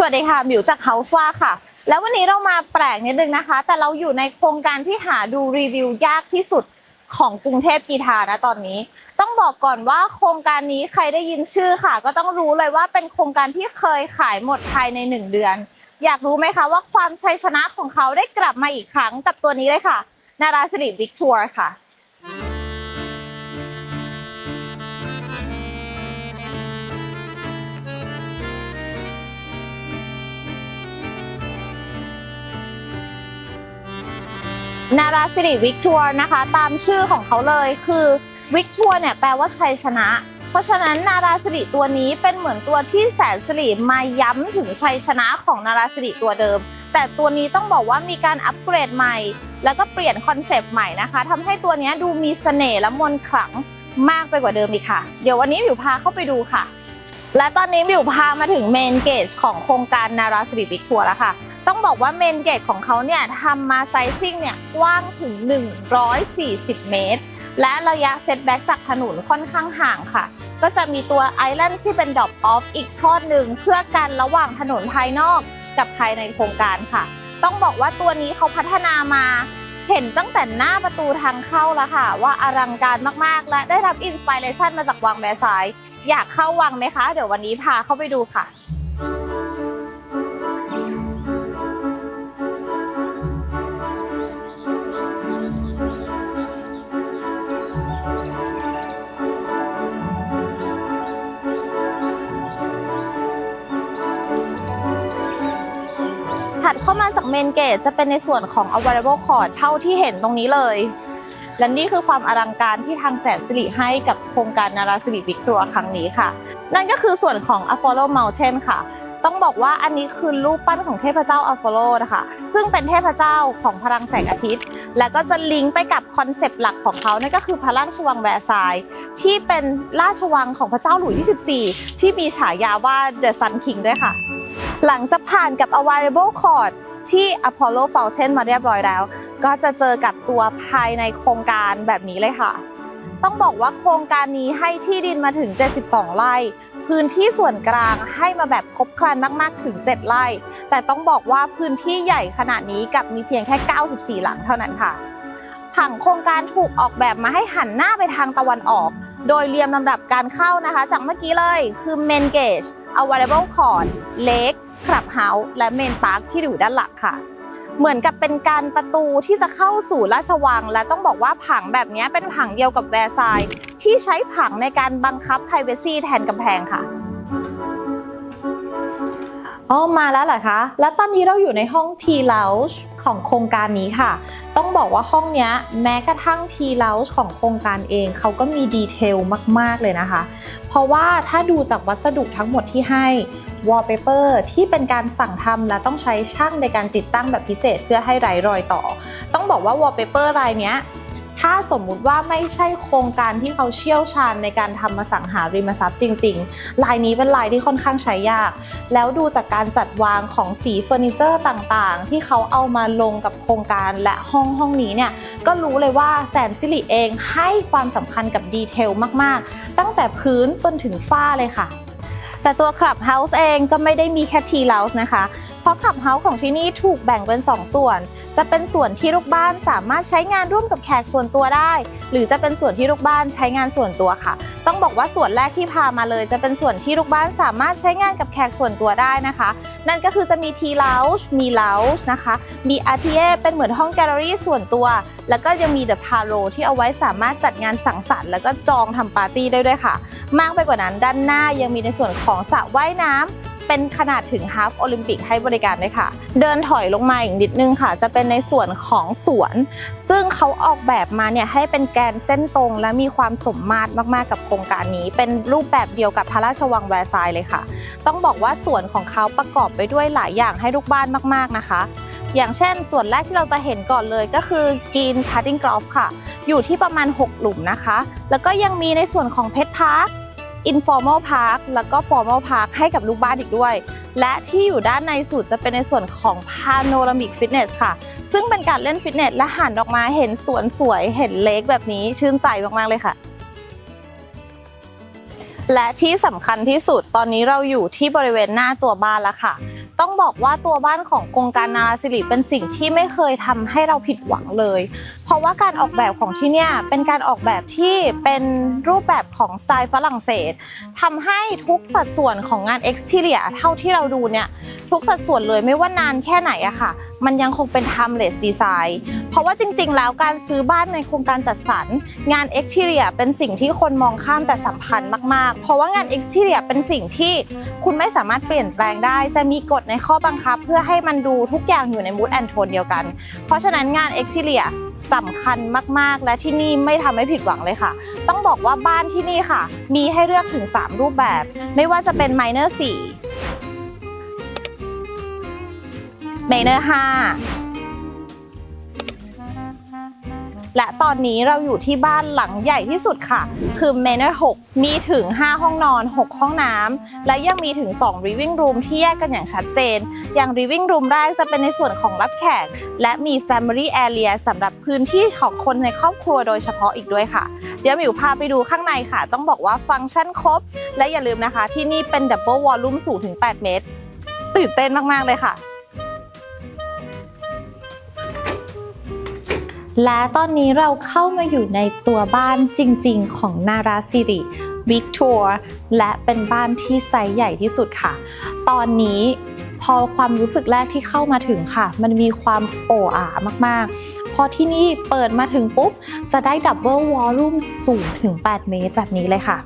สวัสดีค่ะมิวจากเฮาส์ว่าค่ะ แล้ววันนี้เรามาแปลกนิดนึงนะคะ แต่เราอยู่ในโครงการที่หาดูรีวิวยากที่สุดของกรุงเทพกีทานะตอนนี้ ต้องบอกก่อนว่าโครงการนี้ใครได้ยินชื่อค่ะ ก็ต้องรู้เลยว่าเป็นโครงการที่เคยขายหมดภายในหนึ่งเดือน อยากรู้ไหมคะว่าความชัยชนะของเขาได้กลับมาอีกครั้งกับตัวนี้เลยค่ะ นาราสิริบิ๊กทัวร์ค่ะ นาราสิริวิกทัวร์นะคะ ตามชื่อของเขาเลยคือวิกทัวร์เนี่ยแปลว่าชัยชนะ เพราะฉะนั้นนาราสิริตัวนี้เป็นเหมือนตัวที่แสนสิริมาย้ำถึงชัยชนะของนาราสิริตัวเดิม แต่ตัวนี้ต้องบอกว่ามีการอัปเกรดใหม่ แล้วก็เปลี่ยนคอนเซปต์ใหม่นะคะทำให้ตัวนี้ดูมีเสน่ห์และมนขลังมากไปกว่าเดิมอีกค่ะ เดี๋ยววันนี้มิวพาเข้าไปดูค่ะ และตอนนี้มิวพามาถึงเมนเกจของโครงการนาราสิริบิ๊กทัวร์แล้วค่ะ ต้องบอกว่าเมนเกตของเขาเนี่ยทำมาไซซิ่งเนี่ยกว้างถึง 140 เมตร และระยะเซตแบ็กจากถนนค่อนข้างห่างค่ะ ก็จะมีตัวไอแลนด์ที่เป็นด r อปออฟอีกช่อหนึ่งเพื่อกันระหว่างถนนภายนอกกับภายในโครงการค่ะ ต้องบอกว่าตัวนี้เขาพัฒนามาเห็นตั้งแต่หน้าประตูทางเข้าแล้วค่ะ ว่าอลังการมากๆ และได้รับอินสปิเรชันมาจากวังแวร์ซายน์อยากเข้าวังไหมคะ เดี๋ยววันนี้พาเข้าไปดูค่ะ ถัดเข้ามาจากเมนเกตจะเป็นในส่วนของ available cord เท่าที่เห็นตรงนี้เลย และนี่คือความอลังการที่ทางแสนสิริให้กับโครงการนาราสิริวิกตัวครั้งนี้ค่ะ นั่นก็คือส่วนของ Apollo Mountain ค่ะต้องบอกว่าอันนี้คือรูปปั้นของเทพเจ้าอพอลโลนะคะ ซึ่งเป็นเทพเจ้าของพลังแสงอาทิตย์ และก็จะลิงก์ไปกับคอนเซปต์หลักของเขานั่นก็คือพระราชวังแวร์ซายน์ที่เป็นราชวังของพระเจ้าหลุยส์ที่ 14 ที่มีฉายาว่า The Sun King ด้วยค่ะ หลังจากผ่านกับ Available Cord ที่ Apollo Fountain มาเรียบร้อยแล้ว ก็จะเจอกับตัวภายในโครงการแบบนี้เลยค่ะ ต้องบอกว่าโครงการนี้ให้ที่ดินมาถึง 72 ไร่ พื้นที่ส่วนกลางให้มาแบบครบครันมาก ๆ ถึง 7 ไร่ แต่ต้องบอกว่าพื้นที่ใหญ่ขนาดนี้กับมีเพียงแค่ 94 หลังเท่านั้นค่ะ ผังโครงการถูกออกแบบมาให้หันหน้าไปทางตะวันออก โดยเรียงลำดับการเข้านะคะ จากเมื่อกี้เลยคือ Main Gate Available Court Lake คลับเฮาส์และเมนพาร์คที่อยู่ด้านหลังค่ะ เหมือนกับเป็นการประตูที่จะเข้าสู่ราชวัง และต้องบอกว่าผังแบบนี้เป็นผังเดียวกับแวร์ซายที่ใช้ผังในการบังคับ p r i เวซีแทนกำแพงค่ะอ๋อมาแล้วเหรอคะ แล้วตอนนี้เราอยู่ในห้อง T Lounge ของโครงการนี้ค่ะ ต้องบอกว่าห้องนี้แม้กระทั่งทีเลาส์ของโครงการเองเขาก็มีดีเทลมาก ๆ เลยนะคะ เพราะว่าถ้าดูจากวัสดุทั้งหมดที่ให้วอลเปเปอร์ที่เป็นการสั่งทำและต้องใช้ช่างในการติดตั้งแบบพิเศษเพื่อให้ไร้รอยต่อ ต้องบอกว่าวอลเปเปอร์รายนี้ ถ้าสมมุติว่าไม่ใช่โครงการที่เขาเชี่ยวชาญในการทำมาสังหาริมทรัพย์จริง ๆ ลายนี้เป็นลายที่ค่อนข้างใช้ยาก แล้วดูจากการจัดวางของสีเฟอร์นิเจอร์ต่างๆ ที่เขาเอามาลงกับโครงการและห้องห้องนี้เนี่ยก็รู้เลยว่าแสนสิริเองให้ความสำคัญกับดีเทลมากๆ ตั้งแต่พื้นจนถึงฝ้าเลยค่ะแต่ตัว Clubhouse เองก็ไม่ได้มีแค่ Tea Lounge นะคะ เพราะ Clubhouse ของที่นี่ถูกแบ่งเป็น 2 ส่วน จะเป็นส่วนที่ลูกบ้านสามารถใช้งานร่วมกับแขกส่วนตัวได้ หรือจะเป็นส่วนที่ลูกบ้านใช้งานส่วนตัวค่ะ ต้องบอกว่าส่วนแรกที่พามาเลย จะเป็นส่วนที่ลูกบ้านสามารถใช้งานกับแขกส่วนตัวได้นะคะ นั่นก็คือจะมี Tea Lounge มี Lounge นะคะ มี RTA เป็นเหมือนห้องแกลเลอรี่ส่วนตัว แล้วก็ยังมี The Paro ที่เอาไว้สามารถจัดงานสังสรรค์แล้วก็จองทำปาร์ตี้ได้ด้วยค่ะ มากไปกว่านั้นด้านหน้ายังมีในส่วนของสระว่ายน้ำ เป็นขนาดถึงฮาฟโอลิมปิกให้บริการด้วยค่ะ เดินถอยลงมาอีกนิดนึงค่ะ จะเป็นในส่วนของสวน ซึ่งเขาออกแบบมาเนี่ยให้เป็นแกนเส้นตรง และมีความสมมาตรมากๆกับโครงการนี้ เป็นรูปแบบเดียวกับพระราชวังแวร์ซายน์เลยค่ะ ต้องบอกว่าสวนของเขาประกอบไปด้วยหลายอย่างให้ลูกบ้านมาก ๆนะคะ อย่างเช่น ส่วนแรกที่เราจะเห็นก่อนเลยก็คือกีนพาร์ติ้งกรอฟค่ะ อยู่ที่ประมาณ 6 หลุมนะคะ แล้วก็ยังมีในส่วนของเพชรพาร์ค informal park แล้วก็ formal park ให้กับลูกบ้านอีกด้วย และที่อยู่ด้านในสุดจะเป็นในส่วนของ panoramic fitness ค่ะ ซึ่งเป็นการเล่นฟิตเนสและหันออกมาเห็นสวนสวยเห็นเลคแบบนี้ชื่นใจมาก ๆ เลยค่ะและที่สำคัญที่สุดตอนนี้เราอยู่ที่บริเวณหน้าตัวบ้านแล้วค่ะ ต้องบอกว่าตัวบ้านของโครงการนาราสิริเป็นสิ่งที่ไม่เคยทำให้เราผิดหวังเลย เพราะว่าการออกแบบของที่เนี่ยเป็นการออกแบบที่เป็นรูปแบบของสไตล์ฝรั่งเศสทำให้ทุกสัดส่วนของงาน exterior เท่าที่เราดูเนี่ยทุกสัดส่วนเลยไม่ว่านานแค่ไหนอะค่ะ มันยังคงเป็น timeless design เพราะว่าจริงๆ แล้วการซื้อบ้านในโครงการจัดสรรงาน exterior เป็นสิ่งที่คนมองข้ามแต่สำคัญมากๆ เพราะว่างาน exterior เป็นสิ่งที่คุณไม่สามารถเปลี่ยนแปลงได้ จะมีกฎในข้อบังคับ เพื่อให้มันดูทุกอย่างอยู่ใน mood and tone เดียวกัน เพราะฉะนั้นงาน exterior สำคัญมากๆ และที่นี่ไม่ทำให้ผิดหวังเลยค่ะ ต้องบอกว่าบ้านที่นี่ค่ะ มีให้เลือกถึง 3 รูปแบบ ไม่ว่าจะเป็น minor 4 minor 5 และตอนนี้เราอยู่ที่บ้านหลังใหญ่ที่สุดค่ะ คือ Manor 6 มีถึง 5 ห้องนอน 6 ห้องน้ำ และยังมีถึง 2 Living Room ที่แยกกันอย่างชัดเจน อย่าง Living Room แรกจะเป็นในส่วนของรับแขก และมี Family Area สำหรับพื้นที่ของคนในครอบครัวโดยเฉพาะอีกด้วยค่ะ เดี๋ยวมิวพาไปดูข้างในค่ะ ต้องบอกว่าฟังก์ชันครบ และอย่าลืมนะคะ ที่นี่เป็น Double Volume สูงถึง 8 เมตร ตื่นเต้นมาก ๆ เลยค่ะ และตอนนี้เราเข้ามาอยู่ในตัวบ้านจริงๆ ของนาราสิริวิกทัวร์และเป็นบ้านที่ไซส์ใหญ่ที่สุดค่ะ ตอนนี้พอความรู้สึกแรกที่เข้ามาถึงค่ะ มันมีความโอ่อามากๆ พอที่นี่เปิดมาถึงปุ๊บ จะได้ดับเบิลวอลลุ่มสูงถึง 8 เมตรแบบนี้เลยค่ะ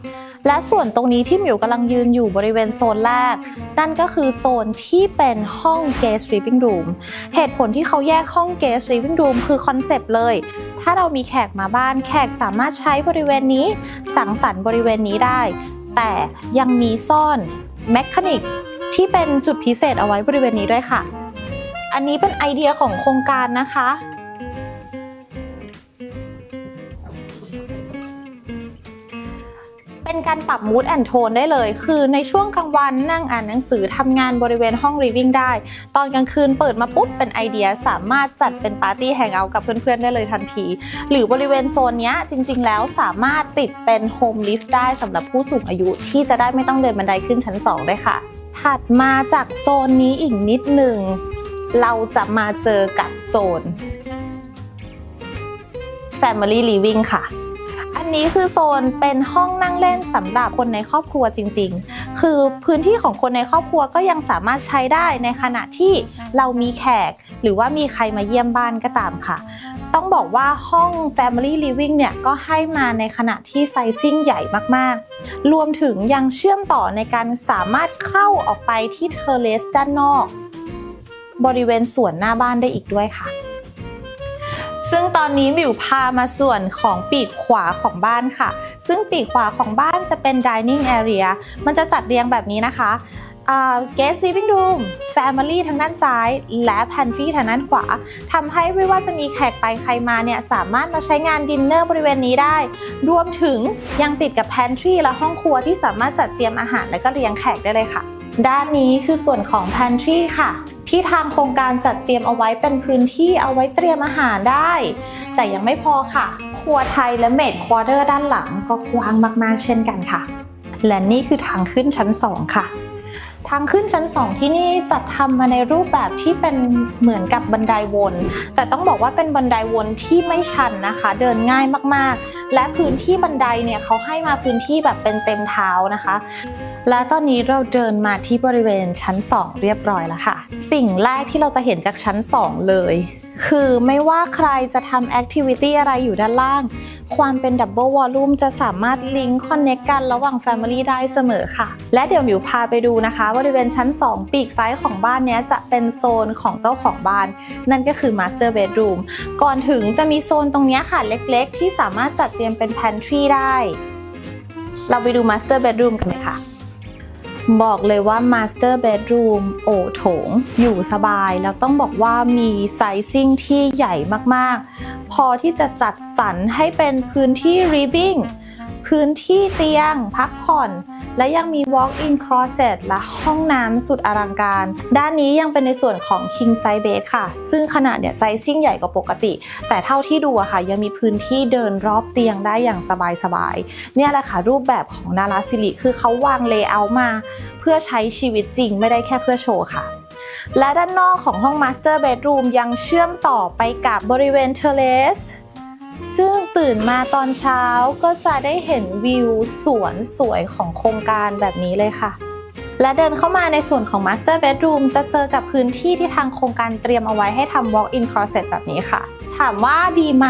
และส่วนตรงนี้ที่หมิวกำลังยืนอยู่บริเวณโซนแรก นั่นก็คือโซนที่เป็นห้อง guest living room เหตุผลที่เขาแยกห้อง guest living room คือคอนเซปต์เลย ถ้าเรามีแขกมาบ้านแขกสามารถใช้บริเวณนี้ สังสรรค์บริเวณนี้ได้ แต่ยังมีซ่อนแมคานิกที่เป็นจุดพิเศษเอาไว้บริเวณนี้ด้วยค่ะ อันนี้เป็นไอเดียของโครงการนะคะ เป็นการปรับ mood and tone ได้เลย คือในช่วงกลางวันนั่งอ่านหนังสือทำงานบริเวณห้อง living ได้ ตอนกลางคืนเปิดมาปุ๊บเป็นไอเดียสามารถจัดเป็นปาร์ตี้แฮงเอาท์กับเพื่อนๆได้เลยทันที หรือบริเวณโซนนี้จริงๆ แล้วสามารถติดเป็นโฮมลิฟต์ได้สำหรับผู้สูงอายุที่จะได้ไม่ต้องเดินบันไดขึ้นชั้น2ด้ค่ะ ถัดมาจากโซนนี้อีกนิดหนึ่งเราจะมาเจอกับโซน Family Living ค่ะ อันนี้คือโซนเป็นห้องนั่งเล่นสำหรับคนในครอบครัวจริง ๆ คือพื้นที่ของคนในครอบครัวก็ยังสามารถใช้ได้ในขณะที่เรามีแขก หรือว่ามีใครมาเยี่ยมบ้านก็ตามค่ะ ต้องบอกว่าห้อง Family Living เนี่ยก็ให้มาในขณะที่ไซซิ่งใหญ่มากๆ รวมถึงยังเชื่อมต่อในการสามารถเข้าออกไปที่เทอร์เลสด้านนอก บริเวณสวนหน้าบ้านได้อีกด้วยค่ะ ซึ่งตอนนี้มิวพามาส่วนของปีกขวาของบ้านค่ะ ซึ่งปีกขวาของบ้านจะเป็น dining area มันจะจัดเรียงแบบนี้นะคะอ่า guest living room family ทางด้านซ้าย และ pantry ทางด้านขวาทำให้ไม่ว่าจะมีแขกไปใครมาเนี่ย สามารถมาใช้งานดินเนอร์บริเวณนี้ได้ รวมถึงยังติดกับ pantry และห้องครัวที่สามารถจัดเตรียมอาหารและก็เลี้ยงแขกได้เลยค่ะ ด้านนี้คือส่วนของ pantry ค่ะ ที่ทางโครงการจัดเตรียมเอาไว้เป็นพื้นที่เอาไว้เตรียมอาหารได้ แต่ยังไม่พอค่ะ ครัวไทยและเมดควอเตอร์ด้านหลังก็กว้างมากๆเช่นกันค่ะ และนี่คือทางขึ้นชั้น 2 ค่ะ ทางขึ้นชั้น 2 ที่นี่จัดทำมาในรูปแบบที่เป็นเหมือนกับบันไดวน แต่ต้องบอกว่าเป็นบันไดวนที่ไม่ชันนะคะ เดินง่ายมากๆ และพื้นที่บันไดเนี่ยเขาให้มาพื้นที่แบบเป็นเต็มเท้านะคะ และตอนนี้เราเดินมาที่บริเวณชั้น 2 เรียบร้อยแล้วค่ะ สิ่งแรกที่เราจะเห็นจากชั้น 2 เลยคือไม่ว่าใครจะทำแอคทิวิตี้อะไรอยู่ด้านล่าง ความเป็นดับเบิลวอลลุ่มจะสามารถลิงก์คอนเน c กกันระหว่าง Family ได้เสมอค่ะ และเดี๋ยวมิวพาไปดูนะคะ บริเวณชั้น 2 ปีกซ้ายของบ้านนี้จะเป็นโซนของเจ้าของบ้าน นั่นก็คือ Master Bedroom ก่อนถึงจะมีโซนตรงนี้ค่ะเล็กๆ ที่สามารถจัดเตรียมเป็น Pantry ได้ เราไปดู Master Bedroom กันไหมคะ บอกเลยว่า Master Bedroom โอโถง อยู่สบายแล้วต้องบอกว่ามีไซซิ่งที่ใหญ่มากๆ พอที่จะจัดสรรให้เป็นพื้นที่ living พื้นที่เตียงพักผ่อน และยังมี walk-in closet และห้องน้ำสุดอลังการ ด้านนี้ยังเป็นในส่วนของ king size bed ค่ะ ซึ่งขนาดเนี่ยไซซิ่งใหญ่กว่าปกติ แต่เท่าที่ดูอะค่ะ ยังมีพื้นที่เดินรอบเตียงได้อย่างสบายๆ เนี่ยแหละค่ะ รูปแบบของนาราสิริคือเขาวางเลเยอร์มา เพื่อใช้ชีวิตจริงไม่ได้แค่เพื่อโชว์ค่ะและด้านนอกของห้อง Master Bedroom ยังเชื่อมต่อไปกับบริเวณ Terrace ซึ่งตื่นมาตอนเช้าก็จะได้เห็นวิวสวนสวยของโครงการแบบนี้เลยค่ะ และเดินเข้ามาในส่วนของ Master Bedroom จะเจอกับพื้นที่ที่ทางโครงการเตรียมเอาไว้ให้ทำ Walk-in Closet แบบนี้ค่ะ ถามว่าดีไหม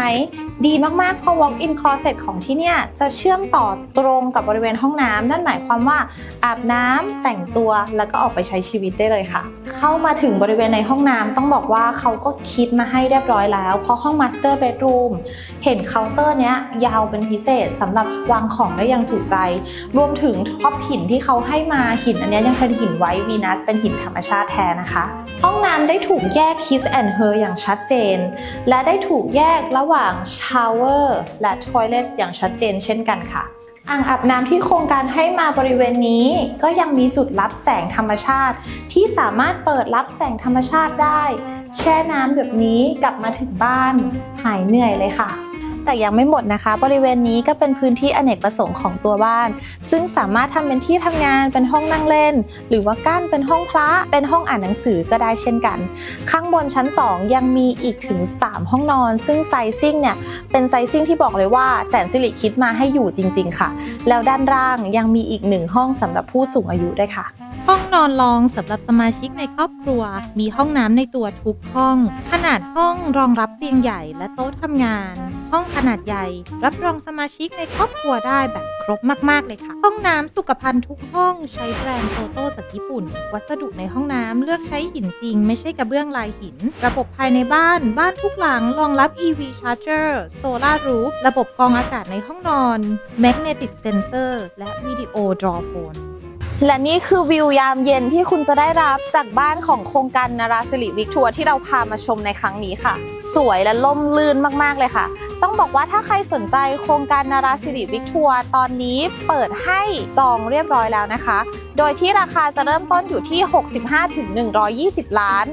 ดีมากๆ เพราะ Walk-in Closet ของที่เนี่ย จะเชื่อมต่อตรงกับบริเวณห้องน้ำนั่นหมายความว่าอาบน้ำแต่งตัวแล้วก็ออกไปใช้ชีวิตได้เลยค่ะ เข้ามาถึงบริเวณในห้องน้ำต้องบอกว่าเขาก็คิดมาให้เรียบร้อยแล้ว เพราะห้อง Master Bedroom เห็นเคาน์เตอร์เนี้ยยาวเป็นพิเศษสำหรับวางของได้อยังจุใจ รวมถึงท็อปหินที่เขาให้มาหินอันเนี้ยยังเป็นหินไวท์วีนัสเป็นหินธรรมชาติแท้นะคะ ห้องน้ำได้ถูกแยก Kiss and Her อย่างชัดเจน และได้ได้ถูกแยกระหว่าง Shower และ Toilet อย่างชัดเจนเช่นกันค่ะ อ่างอาบน้ำที่โครงการให้มาบริเวณนี้ก็ยังมีจุดรับแสงธรรมชาติ ที่สามารถเปิดรับแสงธรรมชาติได้ แช่น้ำแบบนี้กลับมาถึงบ้าน หายเหนื่อยเลยค่ะ แต่ยังไม่หมดนะคะ บริเวณนี้ก็เป็นพื้นที่อเนกประสงค์ของตัวบ้าน ซึ่งสามารถทำเป็นที่ทำงานเป็นห้องนั่งเล่น หรือว่ากั้นเป็นห้องพระเป็นห้องอ่านหนังสือก็ได้เช่นกัน ข้างบนชั้น 2 ยังมีอีกถึง 3 ห้องนอน ซึ่งไซซิ่งเนี่ยเป็นไซซิ่งที่บอกเลยว่าแจนสิริคิดมาให้อยู่จริง ๆ ค่ะ แล้วด้านล่างยังมีอีกหนึ่งห้องสำหรับผู้สูงอายุด้วยค่ะห้องนอนรองสำหรับสมาชิกในครอบครัว มีห้องน้ำในตัวทุกห้อง ขนาดห้องรองรับเตียงใหญ่และโต๊ะทำงาน ห้องขนาดใหญ่ รับรองสมาชิกในครอบครัวได้แบบครบมาก ๆ เลยค่ะ ห้องน้ำสุขภัณฑ์ทุกห้องใช้แบรนด์โตโต้จากญี่ปุ่น วัสดุในห้องน้ำเลือกใช้หินจริง ไม่ใช่กระเบื้องลายหิน ระบบภายในบ้านบ้านทุกหลังรองรับ EV Charger Solar Roof ระบบกรองอากาศในห้องนอน Magnetic Sensor และ Video Draw Phone และนี่คือวิวยามเย็นที่คุณจะได้รับจากบ้านของโครงการนาราสิริวิกทัวร์ที่เราพามาชมในครั้งนี้ค่ะ สวยและล่มลื่นมาก ๆ เลยค่ะ ต้องบอกว่าถ้าใครสนใจโครงการนาราสิริวิกทัวร์ตอนนี้เปิดให้จองเรียบร้อยแล้วนะคะ โดยที่ราคาจะเริ่มต้นอยู่ที่ 65ถึง120 ล้าน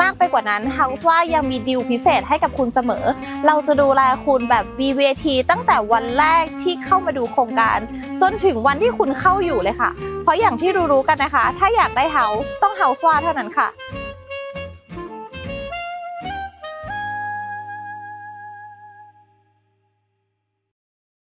มากไปกว่านั้น House ว่ายังมีดีลพิเศษให้กับคุณเสมอ เราจะดูแลคุณแบบ VVT ตั้งแต่วันแรกที่เข้ามาดูโครงการ จนถึงวันที่คุณเข้าอยู่เลยค่ะ เพราะอย่างที่รู้ๆกันนะคะ ถ้าอยากได้ House ต้อง House ว่าเท่านั้นค่ะ